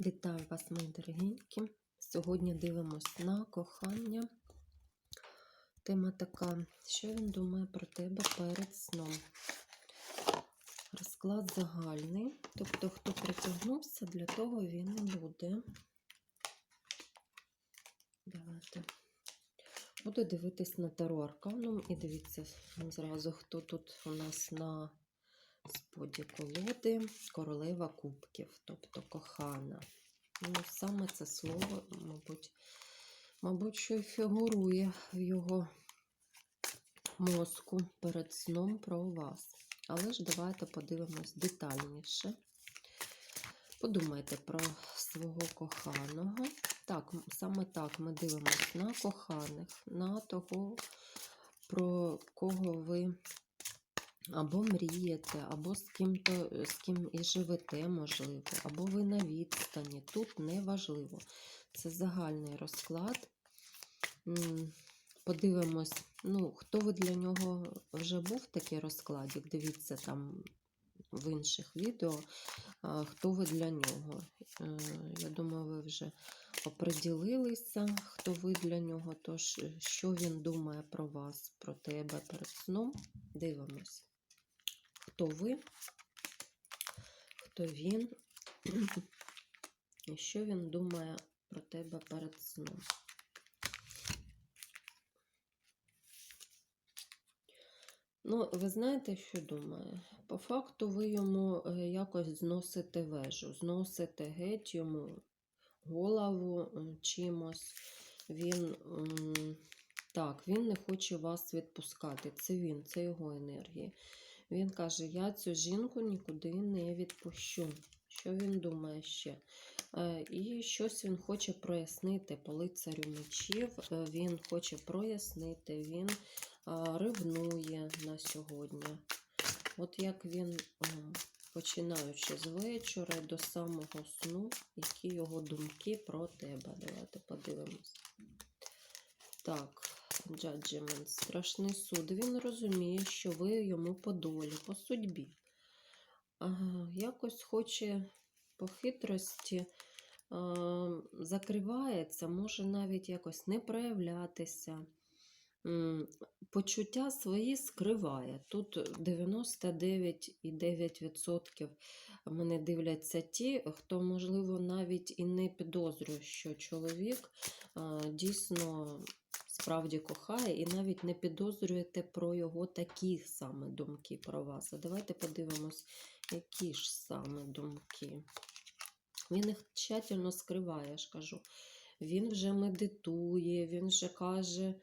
Вітаю вас, мої дорогенькі. Сьогодні дивимось на кохання. Тема така, що він думає про тебе перед сном. Розклад загальний. Тобто, хто притягнувся, для того він і буде. Давайте. Буду дивитись на Таро Арканом і дивіться зразу, хто тут у нас на споді колоди королева кубків, тобто кохана. Ну, саме це слово, мабуть, мабуть, що й фігурує в його мозку перед сном про вас. Але ж давайте подивимось детальніше. Подумайте про свого коханого. Так, саме так ми дивимося на коханих, на того, про кого ви або мрієте, або з ким-то, з ким і живете, можливо, або ви на відстані. Тут не важливо. Це загальний розклад. Подивимось, ну, хто ви для нього вже був такий розкладик, дивіться там в інших відео, хто ви для нього. Е, Я думаю, ви вже оприділилися, хто ви для нього. Тож, е, що він думає про вас, про тебе перед сном. Дивимось хто ви, хто він, і що він думає про тебе перед сном. Ну, ви знаєте, що думає? По факту ви йому е, якось зносите вежу, зносите геть йому голову чимось. Він так, він не хоче вас відпускати. Це він, це його енергія. Він каже: Я цю жінку нікуди не відпущу. Що він думає ще? Е, І щось він хоче прояснити по лицарю мечів. Е, Він хоче прояснити, він ревнує на сьогодні. От як він, е, починаючи з вечора до самого сну, які його думки про тебе. Давайте подивимось. Так. Judgment, страшний суд. Він розуміє, що ви йому по долі, по судьбі. Ага, якось хоче по хитрості а, закривається, може навіть якось не проявлятися. Почуття свої скриває. Тут 99,9% мене дивляться ті, хто, можливо, навіть і не підозрює, що чоловік а, дійсно справді кохає і навіть не підозрюєте про його такі саме думки про вас. А давайте подивимось, які ж саме думки. Він їх тщательно скриває, я ж кажу. Він вже медитує, він вже каже,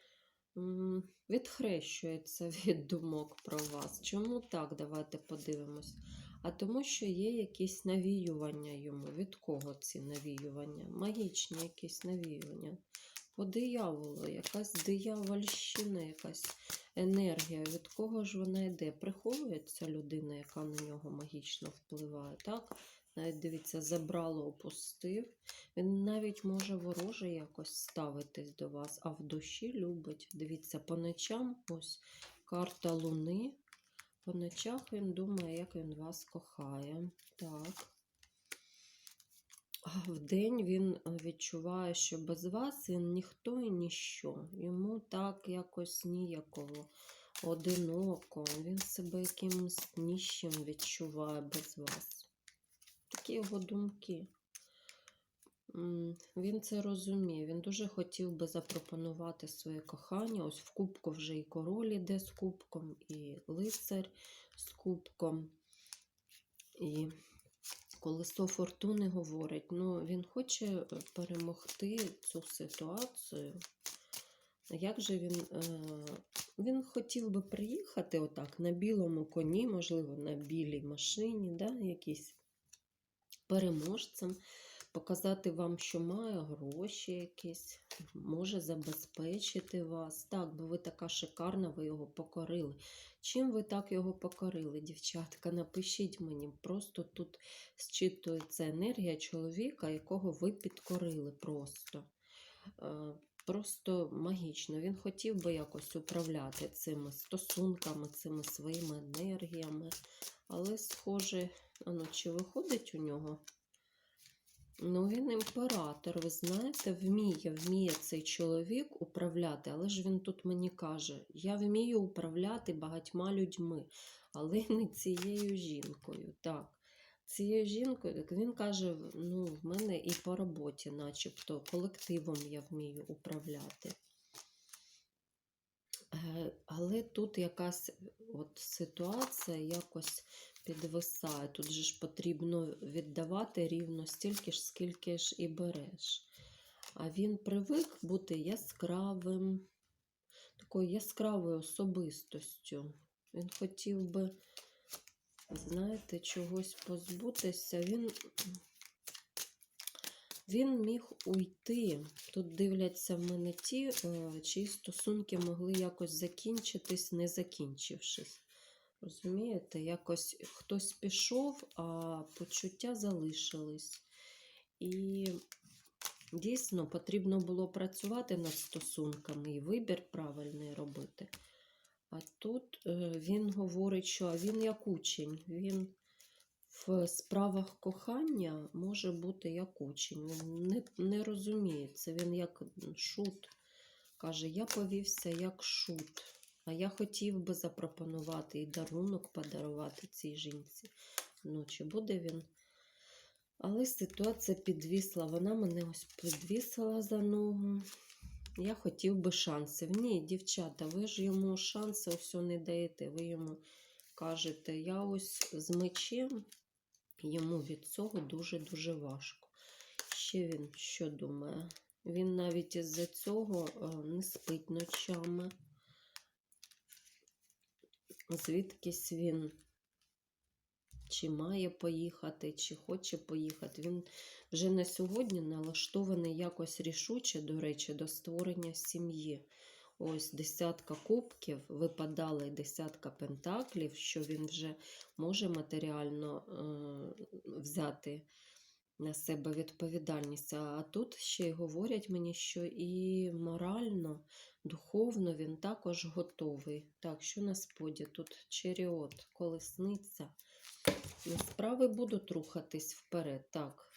відхрещується від думок про вас. Чому так? Давайте подивимось. А тому, що є якісь навіювання йому. Від кого ці навіювання? Магічні якісь навіювання по дияволу, якась диявольщина, якась енергія. Від кого ж вона йде? Приховується людина, яка на нього магічно впливає. так? Навіть дивіться, забрало, опустив. Він навіть може вороже якось ставитись до вас, а в душі любить. Дивіться, по ночам ось карта Луни. По ночах він думає, як він вас кохає. Так. А вдень він відчуває, що без вас він ніхто і ніщо. Йому так якось ніяково, одиноко. Він себе якимось ніщим відчуває без вас. Такі його думки. Він це розуміє. Він дуже хотів би запропонувати своє кохання. Ось в кубку вже і король іде з кубком, і лицар з кубком. І колесо фортуни говорить, ну він хоче перемогти цю ситуацію. Як же він е, він хотів би приїхати отак на білому коні, можливо, на білій машині, да, якийсь переможцем, показати вам, що має гроші якісь, може забезпечити вас. Так, бо ви така шикарна, ви його покорили. Чим ви так його покорили, дівчатка? Напишіть мені. Просто тут зчитується енергія чоловіка, якого ви підкорили просто. Е, Просто магічно. Він хотів би якось управляти цими стосунками, цими своїми енергіями. Але, схоже, ну, чи виходить у нього Ну, він імператор, ви знаєте, вміє, вміє цей чоловік управляти, але ж він тут мені каже: я вмію управляти багатьма людьми, але не цією жінкою. Так, цією жінкою, так він каже: ну, в мене і по роботі, начебто, колективом я вмію управляти. Е, Але тут якась от ситуація якось підвисає. Тут же ж потрібно віддавати рівно стільки ж, скільки ж і береш. А він привик бути яскравим, такою яскравою особистостю. Він хотів би, знаєте, чогось позбутися. Він, він міг уйти. Тут дивляться в мене ті, е, чиї стосунки могли якось закінчитись, не закінчившись. Розумієте, якось хтось пішов, а почуття залишились. І дійсно потрібно було працювати над стосунками і вибір правильний робити. А тут е, він говорить, що він як учень, він в справах кохання може бути як учень. Він не, не розуміє це. Він як шут. Каже, я повівся як шут. А я хотів би запропонувати і дарунок подарувати цій жінці. Ну, чи буде він? Але ситуація підвісла. Вона мене ось підвісила за ногу. Я хотів би шансів. Ні, дівчата, ви ж йому шанси все не даєте. Ви йому кажете, я ось з мечем, йому від цього дуже-дуже важко. Ще він що думає? Він навіть із-за цього е, не спить ночами звідкись він чи має поїхати, чи хоче поїхати. Він вже на сьогодні налаштований якось рішуче, до речі, до створення сім'ї. Ось десятка кубків, випадала десятка пентаклів, що він вже може матеріально е, взяти на себе відповідальність. А тут ще й говорять мені, що і морально, духовно він також готовий. Так, що на споді? Тут черіот, колесниця. Справи будуть рухатись вперед. Так,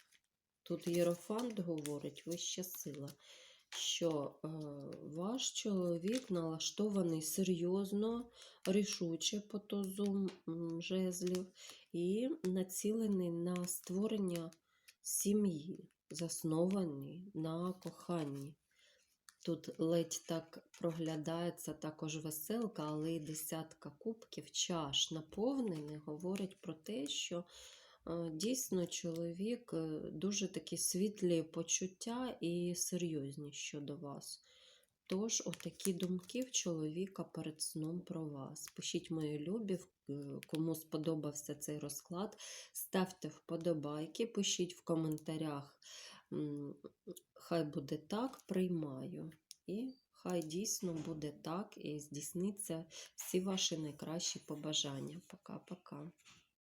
тут Єрофант говорить, вища сила, що е, ваш чоловік налаштований серйозно, рішуче по тузу м, жезлів і націлений на створення сім'ї, заснований на коханні. Тут ледь так проглядається також веселка, але й десятка кубків чаш наповнений, говорить про те, що е, дійсно чоловік е, дуже такі світлі почуття і серйозні щодо вас. Тож, отакі думки в чоловіка перед сном про вас. Пишіть мої любі, е, кому сподобався цей розклад. Ставте вподобайки, пишіть в коментарях. Хай буде так, приймаю. І хай дійсно буде так і здійсниться всі ваші найкращі побажання. Пока-пока.